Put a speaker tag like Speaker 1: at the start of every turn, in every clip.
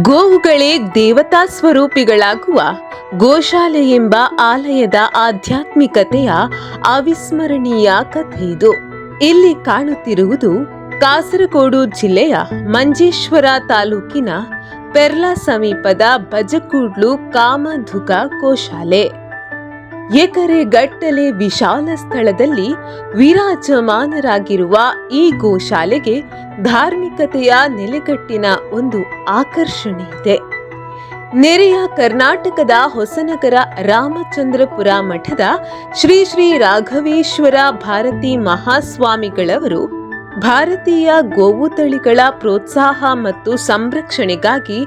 Speaker 1: ಗೋವುಗಳೇ ದೇವತಾ ಸ್ವರೂಪಿಗಳಾಗುವ ಗೋಶಾಲೆ ಎಂಬ ಆಲಯದ ಆಧ್ಯಾತ್ಮಿಕತೆಯ ಅವಿಸ್ಮರಣೀಯ ಕಥೆ ಇದು. ಇಲ್ಲಿ ಕಾಣುತ್ತಿರುವುದು ಕಾಸರಗೋಡು ಜಿಲ್ಲೆಯ ಮಂಜೇಶ್ವರ ತಾಲೂಕಿನ ಪೆರ್ಲಾ ಸಮೀಪದ ಬಜಕೂಡ್ಲು ಕಾಮಧುಕ ಗೋಶಾಲೆ. ಎಕರೆ ಗಟ್ಟಲೆ ವಿಶಾಲ ಸ್ಥಳದಲ್ಲಿ ವಿರಾಜಮಾನರಾಗಿರುವ ಈ ಗೋಶಾಲೆಗೆ ಧಾರ್ಮಿಕತೆಯ ನೆಲೆಗಟ್ಟಿನ ಒಂದು ಆಕರ್ಷಣೆ ಇದೆ. ನೆರೆಯ ಕರ್ನಾಟಕದ ಹೊಸನಗರ ರಾಮಚಂದ್ರಪುರ ಮಠದ ಶ್ರೀ ಶ್ರೀ ರಾಘವೇಶ್ವರ ಭಾರತಿ ಮಹಾಸ್ವಾಮಿಗಳವರು ಭಾರತೀಯ ಗೋವು ತಳಿಗಳ ಪ್ರೋತ್ಸಾಹ ಮತ್ತು ಸಂರಕ್ಷಣೆಗಾಗಿ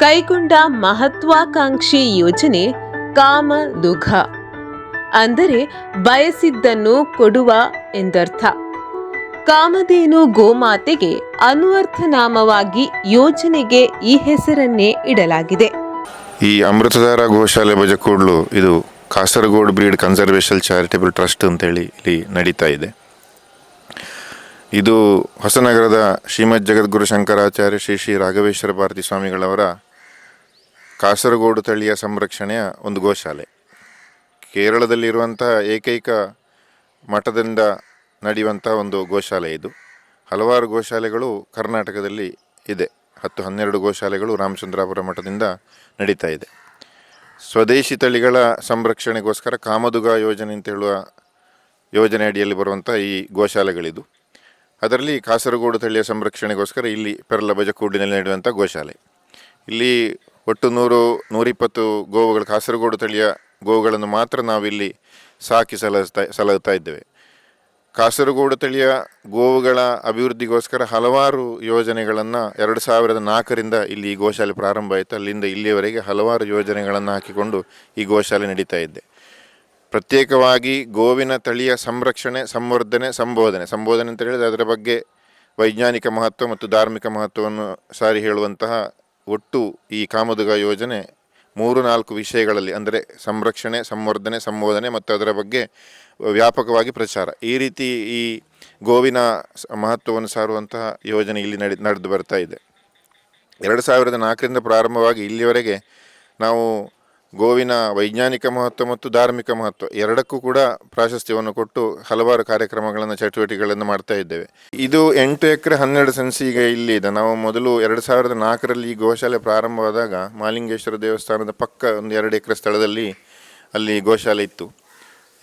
Speaker 1: ಕೈಗೊಂಡ ಮಹತ್ವಾಕಾಂಕ್ಷಿ ಯೋಜನೆ ಕಾಮ ಕಾಮದುಘ ಅಂದರೆ ಬಯಸಿದ್ದನ್ನು ಕೊಡುವ ಎಂದರ್ಥ. ಕಾಮಧೇನು ಗೋಮಾತೆಗೆ ಅನ್ವರ್ಥನಾಮವಾಗಿ ಯೋಜನೆಗೆ ಈ ಹೆಸರನ್ನೇ ಇಡಲಾಗಿದೆ.
Speaker 2: ಈ ಅಮೃತಧಾರ ಗೋಶಾಲೆ ಬಜಕೂಡ್ಲು ಇದು Kasaragod breed conservation charitable trust ಅಂತೇಳಿ ಇಲ್ಲಿ ನಡೀತಾ ಇದೆ. ಇದು ಹೊಸನಗರದ ಶ್ರೀಮದ್ ಜಗದ್ಗುರು ಶಂಕರಾಚಾರ್ಯ ಶ್ರೀ ಶ್ರೀ ರಾಘವೇಶ್ವರ ಭಾರತಿ ಸ್ವಾಮಿಗಳವರ ಕಾಸರಗೋಡು ತಳಿಯ ಸಂರಕ್ಷಣೆಯ ಒಂದು ಗೋಶಾಲೆ. ಕೇರಳದಲ್ಲಿರುವಂಥ ಏಕೈಕ ಮಠದಿಂದ ನಡೆಯುವಂಥ ಒಂದು ಗೋಶಾಲೆ ಇದು. ಹಲವಾರು ಗೋಶಾಲೆಗಳು ಕರ್ನಾಟಕದಲ್ಲಿ ಇದೆ. ಹತ್ತು ಹನ್ನೆರಡು ಗೋಶಾಲೆಗಳು ರಾಮಚಂದ್ರಾಪುರ ಮಠದಿಂದ ನಡೀತಾ ಇದೆ. ಸ್ವದೇಶಿ ತಳಿಗಳ ಸಂರಕ್ಷಣೆಗೋಸ್ಕರ ಕಾಮದುಗ ಯೋಜನೆ ಅಂತ ಹೇಳುವ ಯೋಜನೆ ಅಡಿಯಲ್ಲಿ ಬರುವಂಥ ಈ ಗೋಶಾಲೆಗಳಿದು. ಅದರಲ್ಲಿ ಕಾಸರಗೋಡು ತಳಿಯ ಸಂರಕ್ಷಣೆಗೋಸ್ಕರ ಇಲ್ಲಿ ಪೆರಲ ಬಜಕೂಡಿನಲ್ಲಿ ನಡೆಯುವಂಥ ಗೋಶಾಲೆ. ಇಲ್ಲಿ ಒಟ್ಟು ನೂರು, ನೂರಿಪ್ಪತ್ತು ಗೋವುಗಳು ಕಾಸರಗೋಡು ತಳಿಯ ಗೋವುಗಳನ್ನು ಮಾತ್ರ ನಾವಿಲ್ಲಿ ಸಾಕಿ ಸಲಹಿಸ್ತಾ, ಸಲಹುತ್ತಾ ಇದ್ದೇವೆ. ಕಾಸರಗೋಡು ತಳಿಯ ಗೋವುಗಳ ಅಭಿವೃದ್ಧಿಗೋಸ್ಕರ ಹಲವಾರು ಯೋಜನೆಗಳನ್ನು ಎರಡು ಸಾವಿರದ ನಾಲ್ಕರಿಂದ ಇಲ್ಲಿ ಈ ಗೋಶಾಲೆ ಪ್ರಾರಂಭ ಆಯಿತು. ಅಲ್ಲಿಂದ ಇಲ್ಲಿಯವರೆಗೆ ಹಲವಾರು ಯೋಜನೆಗಳನ್ನು ಹಾಕಿಕೊಂಡು ಈ ಗೋಶಾಲೆ ನಡೀತಾ ಇದ್ದೆ. ಪ್ರತ್ಯೇಕವಾಗಿ ಗೋವಿನ ತಳಿಯ ಸಂರಕ್ಷಣೆ, ಸಂವರ್ಧನೆ, ಸಂಬೋಧನೆ. ಸಂಬೋಧನೆ ಅಂತ ಹೇಳಿದರೆ ಅದರ ಬಗ್ಗೆ ವೈಜ್ಞಾನಿಕ ಮಹತ್ವ ಮತ್ತು ಧಾರ್ಮಿಕ ಮಹತ್ವವನ್ನು ಸಾರಿ ಹೇಳುವಂತಹ ಒಟ್ಟು ಈ ಕಾಮದುಗ ಯೋಜನೆ ಮೂರು ನಾಲ್ಕು ವಿಷಯಗಳಲ್ಲಿ, ಅಂದರೆ ಸಂರಕ್ಷಣೆ, ಸಂವರ್ಧನೆ ಸಂಬೋಧನೆ ಮತ್ತು ಅದರ ಬಗ್ಗೆ ವ್ಯಾಪಕವಾಗಿ ಪ್ರಚಾರ. ಈ ರೀತಿ ಈ ಗೋವಿನ ಮಹತ್ವವನ್ನು ಸಾರುವಂತಹ ಯೋಜನೆ ಇಲ್ಲಿ ನಡೆ, ನಡೆದು ಬರ್ತಾ ಇದೆ. ಎರಡು ಸಾವಿರದ ನಾಲ್ಕರಿಂದ ಪ್ರಾರಂಭವಾಗಿ ಇಲ್ಲಿವರೆಗೆ ನಾವು ಗೋವಿನ ವೈಜ್ಞಾನಿಕ ಮಹತ್ವ ಮತ್ತು ಧಾರ್ಮಿಕ ಮಹತ್ವ ಎರಡಕ್ಕೂ ಕೂಡ ಪ್ರಾಶಸ್ತ್ಯವನ್ನು ಕೊಟ್ಟು ಹಲವಾರು ಕಾರ್ಯಕ್ರಮಗಳನ್ನು, ಚಟುವಟಿಕೆಗಳನ್ನು ಮಾಡ್ತಾ ಇದ್ದೇವೆ. ಇದು ಎಂಟು ಎಕರೆ, ಹನ್ನೆರಡು ಸೆನ್ಸ್ ಈಗ ಇದೆ. ನಾವು ಮೊದಲು ಎರಡು ಸಾವಿರದ ನಾಲ್ಕರಲ್ಲಿ ಈ ಗೋಶಾಲೆ ಪ್ರಾರಂಭವಾದಾಗ ಮಾಲಿಂಗೇಶ್ವರ ದೇವಸ್ಥಾನದ ಪಕ್ಕ ಒಂದು ಎರಡು ಎಕರೆ ಸ್ಥಳದಲ್ಲಿ ಅಲ್ಲಿ ಗೋಶಾಲೆ ಇತ್ತು.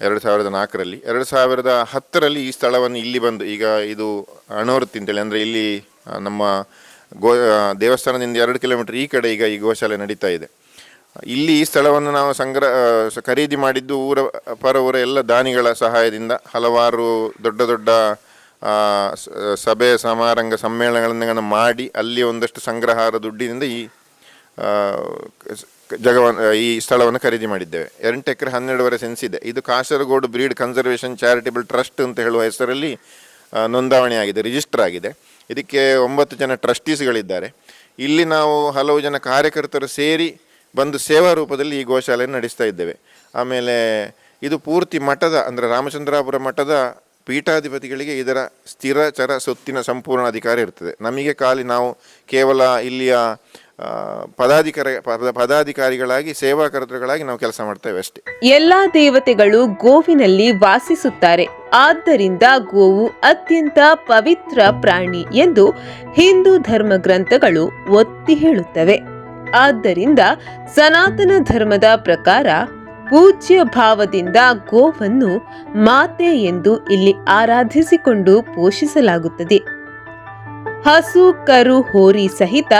Speaker 2: ಎರಡು ಸಾವಿರದ ನಾಲ್ಕರಲ್ಲಿ. ಎರಡು ಸಾವಿರದ ಹತ್ತರಲ್ಲಿ ಈ ಸ್ಥಳವನ್ನು ಇಲ್ಲಿ ಬಂದು, ಈಗ ಇದು ಅಣೋರ್ತಿ ಅಂತೇಳಿ ಅಂದರೆ ಇಲ್ಲಿ ನಮ್ಮ ಗೋ ದೇವಸ್ಥಾನದಿಂದ ಎರಡು ಕಿಲೋಮೀಟರ್ ಈ ಕಡೆ ಈಗ ಈ ಗೋಶಾಲೆ ನಡೀತಾ ಇದೆ. ಇಲ್ಲಿ ಈ ಸ್ಥಳವನ್ನು ನಾವು ಸಂಗ್ರಹ ಖರೀದಿ ಮಾಡಿದ್ದು ಊರ ಪರ ಊರ ಎಲ್ಲ ದಾನಿಗಳ ಸಹಾಯದಿಂದ ಹಲವಾರು ದೊಡ್ಡ ದೊಡ್ಡ ಸಭೆ ಸಮಾರಂಭ ಸಮ್ಮೇಳನಗಳನ್ನು ಮಾಡಿ ಅಲ್ಲಿ ಒಂದಷ್ಟು ಸಂಗ್ರಹಾರ ದುಡ್ಡಿನಿಂದ ಈ ಜಗವನ್ನು ಈ ಸ್ಥಳವನ್ನು ಖರೀದಿ ಮಾಡಿದ್ದೇವೆ. ಎರಡು ಎಕರೆ ಹನ್ನೆರಡುವರೆ ಸೆನ್ಸ್ ಇದೆ. ಇದು Kasaragod breed conservation charitable trust ಅಂತ ಹೇಳುವ ಹೆಸರಲ್ಲಿ ನೋಂದಾವಣಿ ಆಗಿದೆ, ರಿಜಿಸ್ಟರ್ ಆಗಿದೆ. ಇದಕ್ಕೆ ಒಂಬತ್ತು ಜನ ಟ್ರಸ್ಟೀಸ್ಗಳಿದ್ದಾರೆ. ಇಲ್ಲಿ ನಾವು ಹಲವು ಜನ ಕಾರ್ಯಕರ್ತರು ಸೇರಿ ಬಂದು ಸೇವಾ ರೂಪದಲ್ಲಿ ಈ ಗೋಶಾಲೆಯನ್ನು ನಡೆಸ್ತಾ ಇದ್ದೇವೆ. ಆಮೇಲೆ ಇದು ಪೂರ್ತಿ ಮಠದ, ಅಂದರೆ ರಾಮಚಂದ್ರಾಪುರ ಮಠದ ಪೀಠಾಧಿಪತಿಗಳಿಗೆ ಇದರ ಸ್ಥಿರ ಚರ ಸೊತ್ತಿನ ಸಂಪೂರ್ಣ ಅಧಿಕಾರ ಇರ್ತದೆ. ನಮಗೆ ಖಾಲಿ ನಾವು ಕೇವಲ ಇಲ್ಲಿಯ ಪದಾಧಿಕಾರಿ, ಪದ- ಪದಾಧಿಕಾರಿಗಳಾಗಿ ಸೇವಾಕರ್ತೃಗಳಾಗಿ ನಾವು ಕೆಲಸ ಮಾಡ್ತೇವೆ ಅಷ್ಟೇ.
Speaker 1: ಎಲ್ಲಾ ದೇವತೆಗಳು ಗೋವಿನಲ್ಲಿ ವಾಸಿಸುತ್ತಾರೆ. ಆದ್ದರಿಂದ ಗೋವು ಅತ್ಯಂತ ಪವಿತ್ರ ಪ್ರಾಣಿ ಎಂದು ಹಿಂದೂ ಧರ್ಮ ಗ್ರಂಥಗಳು ಒತ್ತಿ ಹೇಳುತ್ತವೆ. ಆದ್ದರಿಂದ ಸನಾತನ ಧರ್ಮದ ಪ್ರಕಾರ ಪೂಜ್ಯ ಭಾವದಿಂದ ಗೋವನ್ನು ಮಾತೆ ಎಂದು ಇಲ್ಲಿ ಆರಾಧಿಸಿಕೊಂಡು ಪೋಷಿಸಲಾಗುತ್ತದೆ. ಹಸು, ಕರು, ಹೋರಿ ಸಹಿತ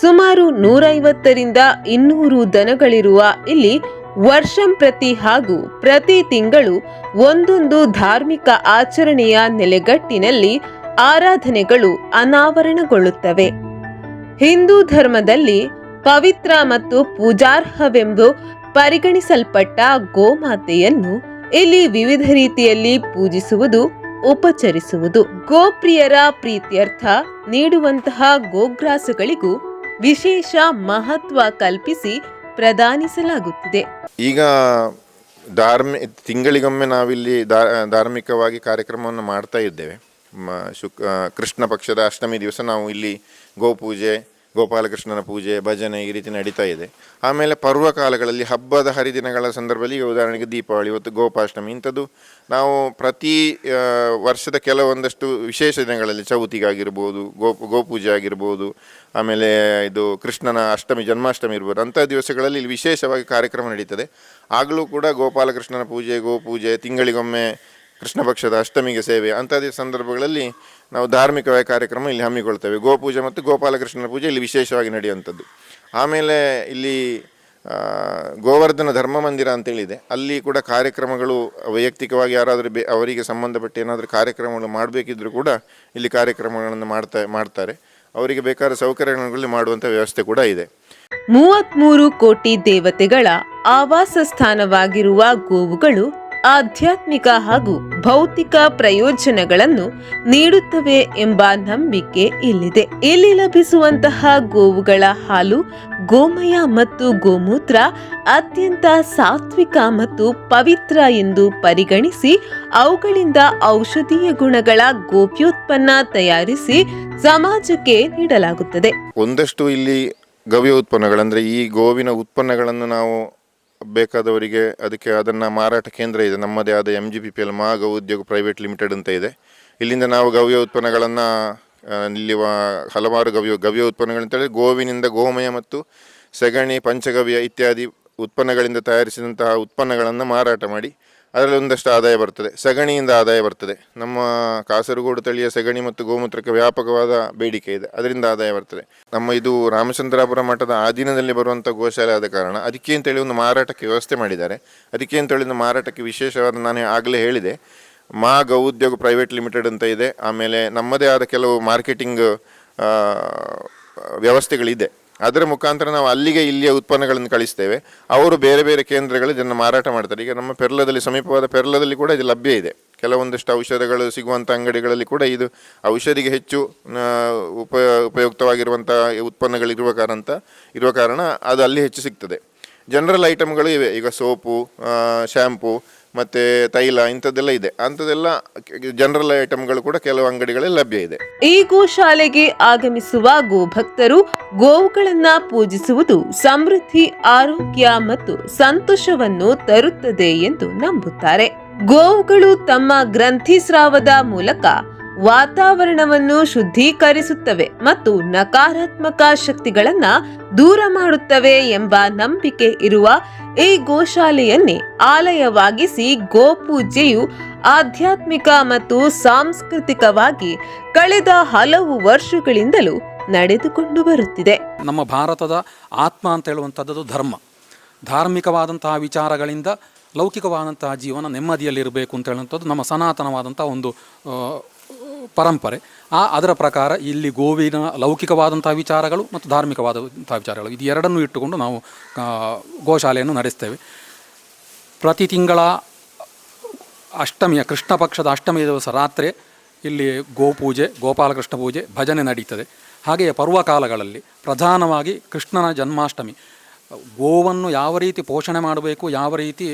Speaker 1: ಸುಮಾರು ನೂರೈವತ್ತರಿಂದ ಇನ್ನೂರು ದನಗಳಿರುವ ಇಲ್ಲಿ ವರ್ಷಂ ಪ್ರತಿ ಹಾಗೂ ಪ್ರತಿ ತಿಂಗಳು ಒಂದೊಂದು ಧಾರ್ಮಿಕ ಆಚರಣೆಯ ನೆಲೆಗಟ್ಟಿನಲ್ಲಿ ಆರಾಧನೆಗಳು ಅನಾವರಣಗೊಳ್ಳುತ್ತವೆ. ಹಿಂದೂ ಧರ್ಮದಲ್ಲಿ ಪವಿತ್ರ ಮತ್ತು ಪೂಜಾರ್ಹವೆಂದು ಪರಿಗಣಿಸಲ್ಪಟ್ಟ ಗೋಮಾತೆಯನ್ನು ಇಲ್ಲಿ ವಿವಿಧ ರೀತಿಯಲ್ಲಿ ಪೂಜಿಸುವುದು, ಉಪಚರಿಸುವುದು. ಗೋಪ್ರಿಯರ ಪ್ರೀತ್ಯರ್ಥ ನೀಡುವಂತಹ ಗೋಗ್ರಾಸಗಳಿಗೂ ವಿಶೇಷ ಮಹತ್ವ ಕಲ್ಪಿಸಿ ಪ್ರದಾನಿಸಲಾಗುತ್ತಿದೆ.
Speaker 2: ಈಗ ಧಾರ್ಮಿ, ತಿಂಗಳಿಗೊಮ್ಮೆ ನಾವಿಲ್ಲಿ ಧಾರ್ಮಿಕವಾಗಿ ಕಾರ್ಯಕ್ರಮವನ್ನು ಮಾಡ್ತಾ ಇದ್ದೇವೆ. ಶುಕ್, ಕೃಷ್ಣ ಪಕ್ಷದ ಅಷ್ಟಮಿ ದಿವಸ ನಾವು ಇಲ್ಲಿ ಗೋಪೂಜೆ ಗೋಪಾಲಕೃಷ್ಣನ ಪೂಜೆ, ಭಜನೆ ಈ ರೀತಿ ನಡೀತಾ ಇದೆ. ಆಮೇಲೆ ಪರ್ವಕಾಲಗಳಲ್ಲಿ ಹಬ್ಬದ ಹರಿದಿನಗಳ ಸಂದರ್ಭದಲ್ಲಿ ಉದಾಹರಣೆಗೆ ದೀಪಾವಳಿ ಇವತ್ತು ಗೋಪಾಷ್ಟಮಿ ಇಂಥದ್ದು. ನಾವು ಪ್ರತಿ ವರ್ಷದ ಕೆಲವೊಂದಷ್ಟು ವಿಶೇಷ ದಿನಗಳಲ್ಲಿ ಚೌತಿಗಾಗಿರ್ಬೋದು, ಗೋ, ಗೋಪೂಜೆ ಆಗಿರ್ಬೋದು, ಆಮೇಲೆ ಇದು ಕೃಷ್ಣನ ಅಷ್ಟಮಿ, ಜನ್ಮಾಷ್ಟಮಿ ಇರ್ಬೋದು, ಅಂಥ ದಿವಸಗಳಲ್ಲಿ ಇಲ್ಲಿ ವಿಶೇಷವಾಗಿ ಕಾರ್ಯಕ್ರಮ ನಡೀತದೆ. ಆಗಲೂ ಕೂಡ ಗೋಪಾಲಕೃಷ್ಣನ ಪೂಜೆ, ಗೋಪೂಜೆ, ತಿಂಗಳಿಗೊಮ್ಮೆ ಕೃಷ್ಣ ಪಕ್ಷದ ಅಷ್ಟಮಿಗೆ ಸೇವೆ. ಅಂಥದ್ದು ಸಂದರ್ಭಗಳಲ್ಲಿ ನಾವು ಧಾರ್ಮಿಕವಾಗಿ ಕಾರ್ಯಕ್ರಮ ಇಲ್ಲಿ ಹಮ್ಮಿಕೊಳ್ತೇವೆ. ಗೋಪೂಜೆ ಮತ್ತು ಗೋಪಾಲಕೃಷ್ಣನ ಪೂಜೆ ಇಲ್ಲಿ ವಿಶೇಷವಾಗಿ ನಡೆಯುವಂಥದ್ದು. ಆಮೇಲೆ ಇಲ್ಲಿ ಗೋವರ್ಧನ ಧರ್ಮ ಮಂದಿರ ಅಂತೇಳಿದೆ ಅಲ್ಲಿ ಕೂಡ ಕಾರ್ಯಕ್ರಮಗಳು ವೈಯಕ್ತಿಕವಾಗಿ ಯಾರಾದರೂ ಬೇ, ಅವರಿಗೆ ಸಂಬಂಧಪಟ್ಟ ಏನಾದರೂ ಕಾರ್ಯಕ್ರಮಗಳು ಮಾಡಬೇಕಿದ್ರೂ ಕೂಡ ಇಲ್ಲಿ ಕಾರ್ಯಕ್ರಮಗಳನ್ನು ಮಾಡ್ತಾ, ಮಾಡ್ತಾರೆ. ಅವರಿಗೆ ಬೇಕಾದ ಸೌಕರ್ಯಗಳಲ್ಲಿ ಮಾಡುವಂಥ ವ್ಯವಸ್ಥೆ ಕೂಡ ಇದೆ.
Speaker 1: ಮೂವತ್ಮೂರು ಕೋಟಿ ದೇವತೆಗಳ ಆವಾಸ ಸ್ಥಾನವಾಗಿರುವ ಗೋವುಗಳು ಆಧ್ಯಾತ್ಮಿಕ ಹಾಗೂ ಭೌತಿಕ ಪ್ರಯೋಜನಗಳನ್ನು ನೀಡುತ್ತವೆ ಎಂಬ ನಂಬಿಕೆ ಇಲ್ಲಿದೆ. ಇಲ್ಲಿ ಲಭಿಸುವಂತಹ ಗೋವುಗಳ ಹಾಲು, ಗೋಮಯ ಮತ್ತು ಗೋಮೂತ್ರ ಅತ್ಯಂತ ಸಾತ್ವಿಕ ಮತ್ತು ಪವಿತ್ರ ಎಂದು ಪರಿಗಣಿಸಿ, ಅವುಗಳಿಂದ ಔಷಧೀಯ ಗುಣಗಳ ಗೋಪ್ಯೋತ್ಪನ್ನ ತಯಾರಿಸಿ ಸಮಾಜಕ್ಕೆ ನೀಡಲಾಗುತ್ತದೆ.
Speaker 2: ಒಂದಷ್ಟು ಇಲ್ಲಿ ಗವ್ಯ ಉತ್ಪನ್ನಗಳಂದ್ರೆ ಈ ಗೋವಿನ ಉತ್ಪನ್ನಗಳನ್ನು ನಾವು ಬೇಕಾದವರಿಗೆ ಅದಕ್ಕೆ ಅದನ್ನು ಮಾರಾಟ ಕೇಂದ್ರ ಇದೆ. ನಮ್ಮದೇ ಆದ M G P P L ಮಾ ಗೌ ಉದ್ಯೋಗ ಪ್ರೈವೇಟ್ ಲಿಮಿಟೆಡ್ ಅಂತ ಇದೆ. ಇಲ್ಲಿಂದ ನಾವು ಗವ್ಯ ಉತ್ಪನ್ನಗಳನ್ನು ಇಲ್ಲಿ ಹಲವಾರು ಗವ್ಯ ಗವ್ಯ ಉತ್ಪನ್ನಗಳಂತೇಳಿ ಗೋವಿನಿಂದ ಗೋಮಯ ಮತ್ತು ಸೆಗಣಿ, ಪಂಚಗವ್ಯ ಇತ್ಯಾದಿ ಉತ್ಪನ್ನಗಳಿಂದ ತಯಾರಿಸಿದಂತಹ ಉತ್ಪನ್ನಗಳನ್ನು ಮಾರಾಟ ಮಾಡಿ ಅದರಲ್ಲಿ ಒಂದಷ್ಟು ಆದಾಯ ಬರ್ತದೆ. ಸಗಣಿಯಿಂದ ಆದಾಯ ಬರ್ತದೆ. ನಮ್ಮ ಕಾಸರಗೋಡು ತಳಿಯ ಸಗಣಿ ಮತ್ತು ಗೋಮೂತ್ರಕ್ಕೆ ವ್ಯಾಪಕವಾದ ಬೇಡಿಕೆ ಇದೆ. ಅದರಿಂದ ಆದಾಯ ಬರ್ತದೆ. ನಮ್ಮ ಇದು ರಾಮಚಂದ್ರಾಪುರ ಮಠದ ಆಧೀನದಲ್ಲಿ ಬರುವಂಥ ಗೋಶಾಲೆ ಆದ ಕಾರಣ ಅದಕ್ಕೆ ಅಂತೇಳಿ ಒಂದು ಮಾರಾಟಕ್ಕೆ ವ್ಯವಸ್ಥೆ ಮಾಡಿದ್ದಾರೆ. ಅದಕ್ಕೆ ಅಂತೇಳಿ ಒಂದು ಮಾರಾಟಕ್ಕೆ ವಿಶೇಷವಾದ ನಾನು ಆಗಲೇ ಹೇಳಿದೆ. ಮಾ ಗೌ ಉದ್ಯೋಗ ಪ್ರೈವೇಟ್ ಲಿಮಿಟೆಡ್ ಅಂತ ಇದೆ. ಆಮೇಲೆ ನಮ್ಮದೇ ಆದ ಕೆಲವು ಮಾರ್ಕೆಟಿಂಗ್ ವ್ಯವಸ್ಥೆಗಳಿದೆ. ಅದರ ಮುಖಾಂತರ ನಾವು ಅಲ್ಲಿಗೆ ಇಲ್ಲಿಯ ಉತ್ಪನ್ನಗಳನ್ನು ಕಳಿಸ್ತೇವೆ. ಅವರು ಬೇರೆ ಬೇರೆ ಕೇಂದ್ರಗಳು ಇದನ್ನು ಮಾರಾಟ ಮಾಡ್ತಾರೆ. ಈಗ ನಮ್ಮ ಪೆರ್ಲದಲ್ಲಿ, ಸಮೀಪವಾದ ಪೆರ್ಲದಲ್ಲಿ ಕೂಡ ಇದು ಲಭ್ಯ ಇದೆ. ಕೆಲವೊಂದಿಷ್ಟು ಔಷಧಗಳು ಸಿಗುವಂಥ ಅಂಗಡಿಗಳಲ್ಲಿ ಕೂಡ ಇದು ಔಷಧಿಗೆ ಹೆಚ್ಚು ಉಪ, ಉಪಯುಕ್ತವಾಗಿರುವಂಥ ಉತ್ಪನ್ನಗಳಿರುವ ಕಾರಣ ಇರುವ ಕಾರಣ ಅದು ಅಲ್ಲಿ ಹೆಚ್ಚು ಸಿಗ್ತದೆ. ಜನರಲ್ ಐಟಮ್ಗಳು ಇವೆ. ಈಗ ಸೋಪು ಶ್ಯಾಂಪು ಮತ್ತು ತೈಲ ಇಂಥದ್ದೆಲ್ಲ ಇದೆ. ಅಂಥದ್ದೆಲ್ಲ ಜನರಲ್ ಐಟಮ್ಗಳು ಕೂಡ ಕೆಲವು ಅಂಗಡಿಗಳಲ್ಲಿ ಲಭ್ಯ ಇದೆ.
Speaker 1: ಈ ಗೋಶಾಲೆಗೆ ಆಗಮಿಸುವ ಗೋಭಕ್ತರು ಗೋವುಗಳನ್ನ ಪೂಜಿಸುವುದು ಸಮೃದ್ಧಿ, ಆರೋಗ್ಯ ಮತ್ತು ಸಂತೋಷವನ್ನು ತರುತ್ತದೆ ಎಂದು ನಂಬುತ್ತಾರೆ. ಗೋವುಗಳು ತಮ್ಮ ಗ್ರಂಥಿಸ್ರಾವದ ಮೂಲಕ ವಾತಾವರಣವನ್ನು ಶುದ್ಧೀಕರಿಸುತ್ತವೆ ಮತ್ತು ನಕಾರಾತ್ಮಕ ಶಕ್ತಿಗಳನ್ನ ದೂರ ಮಾಡುತ್ತವೆ ಎಂಬ ನಂಬಿಕೆ ಇರುವ ಈ ಗೋಶಾಲೆಯನ್ನೇ ಆಲಯವಾಗಿಸಿ ಗೋಪೂಜೆಯು ಆಧ್ಯಾತ್ಮಿಕ ಮತ್ತು ಸಾಂಸ್ಕೃತಿಕವಾಗಿ ಕಳೆದ ಹಲವು ವರ್ಷಗಳಿಂದಲೂ ನಡೆದುಕೊಂಡು ಬರುತ್ತಿದೆ.
Speaker 3: ನಮ್ಮ ಭಾರತದ ಆತ್ಮ ಅಂತ ಹೇಳುವಂಥದ್ದು ಧರ್ಮ. ಧಾರ್ಮಿಕವಾದಂತಹ ವಿಚಾರಗಳಿಂದ ಲೌಕಿಕವಾದಂತಹ ಜೀವನ ನೆಮ್ಮದಿಯಲ್ಲಿರಬೇಕು ಅಂತ ಹೇಳುವಂಥದ್ದು ನಮ್ಮ ಸನಾತನವಾದಂಥ ಒಂದು ಪರಂಪರೆ. ಆ, ಅದರ ಪ್ರಕಾರ ಇಲ್ಲಿ ಗೋವಿನ ಲೌಕಿಕವಾದಂಥ ವಿಚಾರಗಳು ಮತ್ತು ಧಾರ್ಮಿಕವಾದಂಥ ವಿಚಾರಗಳು. ಇದು ಎರಡನ್ನೂ ಇಟ್ಟುಕೊಂಡು ನಾವು ಗೋಶಾಲೆಯನ್ನು ನಡೆಸ್ತೇವೆ. ಪ್ರತಿ ತಿಂಗಳ ಅಷ್ಟಮಿಯ, ಕೃಷ್ಣ ಪಕ್ಷದ ಅಷ್ಟಮಿಯ ದಿವಸ ರಾತ್ರಿ ಇಲ್ಲಿ ಗೋಪೂಜೆ, ಗೋಪಾಲಕೃಷ್ಣ ಪೂಜೆ ಭಜನೆ ನಡೀತದೆ. ಹಾಗೆಯೇ ಪರ್ವಕಾಲಗಳಲ್ಲಿ ಪ್ರಧಾನವಾಗಿ ಕೃಷ್ಣನ ಜನ್ಮಾಷ್ಟಮಿ. ಗೋವನ್ನು ಯಾವ ರೀತಿ ಪೋಷಣೆ ಮಾಡಬೇಕು, ಯಾವ ರೀತಿ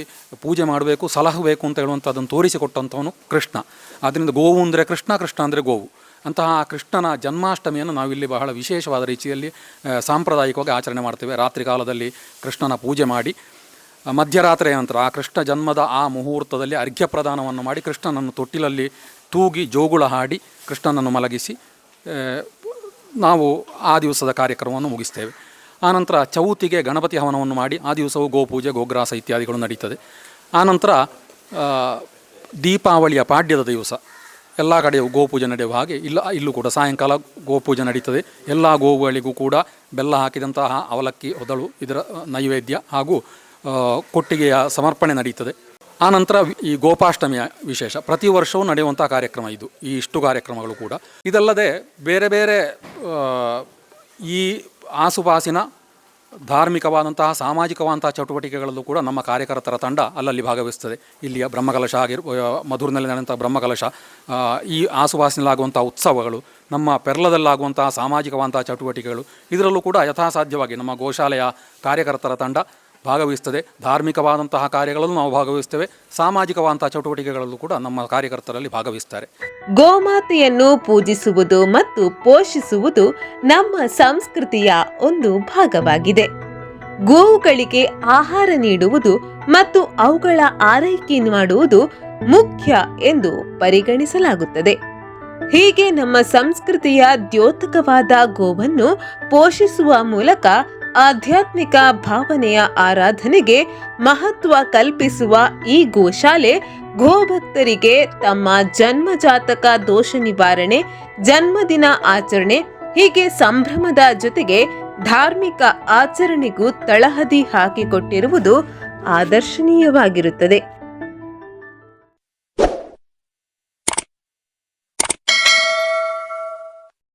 Speaker 3: ಪೂಜೆ ಮಾಡಬೇಕು ಸಲಹಬೇಕು ಅಂತ ಹೇಳುವಂಥದ್ದನ್ನು ತೋರಿಸಿಕೊಟ್ಟಂಥವನು ಕೃಷ್ಣ. ಆದ್ದರಿಂದ ಗೋವು ಅಂದರೆ ಕೃಷ್ಣ ಕೃಷ್ಣ ಅಂದರೆ ಗೋವು. ಅಂತಹ ಆ ಕೃಷ್ಣನ ಜನ್ಮಾಷ್ಟಮಿಯನ್ನು ನಾವಿಲ್ಲಿ ಬಹಳ ವಿಶೇಷವಾದ ರೀತಿಯಲ್ಲಿ ಸಾಂಪ್ರದಾಯಿಕವಾಗಿ ಆಚರಣೆ ಮಾಡ್ತೇವೆ. ರಾತ್ರಿ ಕಾಲದಲ್ಲಿ ಕೃಷ್ಣನ ಪೂಜೆ ಮಾಡಿ ಮಧ್ಯರಾತ್ರಿ ಮಧ್ಯರಾತ್ರಿಯ ನಂತರ ಆ ಕೃಷ್ಣ ಜನ್ಮದ ಆ ಮುಹೂರ್ತದಲ್ಲಿ ಅರ್ಘ್ಯ ಪ್ರದಾನವನ್ನು ಮಾಡಿ ಕೃಷ್ಣನನ್ನು ತೊಟ್ಟಿಲಲ್ಲಿ ತೂಗಿ ಜೋಗುಳ ಹಾಡಿ ಕೃಷ್ಣನನ್ನು ಮಲಗಿಸಿ ನಾವು ಆ ದಿವಸದ ಕಾರ್ಯಕ್ರಮವನ್ನು ಮುಗಿಸ್ತೇವೆ. ಆನಂತರ ಚೌತಿಗೆ ಗಣಪತಿ ಹವನವನ್ನು ಮಾಡಿ ಆ ದಿವಸವೂ ಗೋಪೂಜೆ, ಗೋಗ್ರಾಸ ಇತ್ಯಾದಿಗಳು ನಡೀತದೆ. ಆನಂತರ ದೀಪಾವಳಿಯ ಪಾಡ್ಯದ ದಿವಸ. ಎಲ್ಲ ಕಡೆಯೂ ಗೋಪೂಜೆ ನಡೆಯುವ ಹಾಗೆ ಇಲ್ಲ, ಇಲ್ಲೂ ಕೂಡ ಸಾಯಂಕಾಲ ಗೋಪೂಜೆ ನಡೀತದೆ. ಎಲ್ಲ ಗೋವುಗಳಿಗೂ ಕೂಡ ಬೆಲ್ಲ ಹಾಕಿದಂತಹ ಅವಲಕ್ಕಿ, ಒದಳು, ಇದರ ನೈವೇದ್ಯ ಹಾಗೂ ಕೊಟ್ಟಿಗೆಯ ಸಮರ್ಪಣೆ ನಡೀತದೆ. ಆನಂತರ ಈ ಗೋಪಾಷ್ಟಮಿಯ ವಿಶೇಷ. ಪ್ರತಿ ವರ್ಷವೂ ನಡೆಯುವಂಥ ಕಾರ್ಯಕ್ರಮ ಇದು. ಈ ಇಷ್ಟು ಕಾರ್ಯಕ್ರಮಗಳು ಕೂಡ. ಇದಲ್ಲದೆ ಬೇರೆ ಬೇರೆ ಈ ಆಸುಪಾಸಿನ ಧಾರ್ಮಿಕವಾದಂತಹ, ಸಾಮಾಜಿಕವಾದಂತಹ ಚಟುವಟಿಕೆಗಳಲ್ಲೂ ಕೂಡ ನಮ್ಮ ಕಾರ್ಯಕರ್ತರ ತಂಡ ಅಲ್ಲಲ್ಲಿ ಭಾಗವಹಿಸ್ತದೆ ಇಲ್ಲಿಯ ಬ್ರಹ್ಮಕಲಶ ಆಗಿರ್ ಮಧುರಿನಲ್ಲಿ ನಡೆದಂಥ ಬ್ರಹ್ಮಕಲಶ ಈ ಆಸುಪಾಸಿನಲ್ಲಾಗುವಂಥ ಉತ್ಸವಗಳು, ನಮ್ಮ ಪೆರ್ಲದಲ್ಲಾಗುವಂತಹ ಸಾಮಾಜಿಕವಾದಂತಹ ಚಟುವಟಿಕೆಗಳು, ಇದರಲ್ಲೂ ಕೂಡ ಯಥಾಸಾಧ್ಯವಾಗಿ ನಮ್ಮ ಗೋಶಾಲೆಯ ಕಾರ್ಯಕರ್ತರ ತಂಡ ಭಾಗವಹಿಸ್ತದೆ. ಧಾರ್ಮಿಕವಾದಂತಹ ಕಾರ್ಯಗಳಲ್ಲೂ ನಾವು ಭಾಗವಹಿಸ್ತೇವೆ. ಸಾಮಾಜಿಕವಾದಂತಹ ಚಟುವಟಿಕೆಗಳಲ್ಲೂ ಕೂಡ ನಮ್ಮ ಕಾರ್ಯಕರ್ತರಲ್ಲಿ ಭಾಗವಹಿಸ್ತಾರೆ.
Speaker 1: ಗೋಮಾತೆಯನ್ನು ಪೂಜಿಸುವುದು ಮತ್ತು ಪೋಷಿಸುವುದು ನಮ್ಮ ಸಂಸ್ಕೃತಿಯ ಒಂದು ಭಾಗವಾಗಿದೆ. ಗೋವುಗಳಿಗೆ ಆಹಾರ ನೀಡುವುದು ಮತ್ತು ಅವುಗಳ ಆರೈಕೆ ಮಾಡುವುದು ಮುಖ್ಯ ಎಂದು ಪರಿಗಣಿಸಲಾಗುತ್ತದೆ. ಹೀಗೆ ನಮ್ಮ ಸಂಸ್ಕೃತಿಯ ದ್ಯೋತಕವಾದ ಗೋವನ್ನು ಪೋಷಿಸುವ ಮೂಲಕ ಆಧ್ಯಾತ್ಮಿಕ ಭಾವನೆಯ ಆರಾಧನೆಗೆ ಮಹತ್ವ ಕಲ್ಪಿಸುವ ಈ ಗೋಶಾಲೆ ಗೋಭಕ್ತರಿಗೆ ತಮ್ಮ ಜನ್ಮಜಾತಕ ದೋಷ ನಿವಾರಣೆ, ಜನ್ಮದಿನ ಆಚರಣೆ, ಹೀಗೆ ಸಂಭ್ರಮದ ಜೊತೆಗೆ ಧಾರ್ಮಿಕ ಆಚರಣೆಗೂ ತಳಹದಿ ಹಾಕಿಕೊಟ್ಟಿರುವುದು ಆದರ್ಶನೀಯವಾಗಿರುತ್ತದೆ.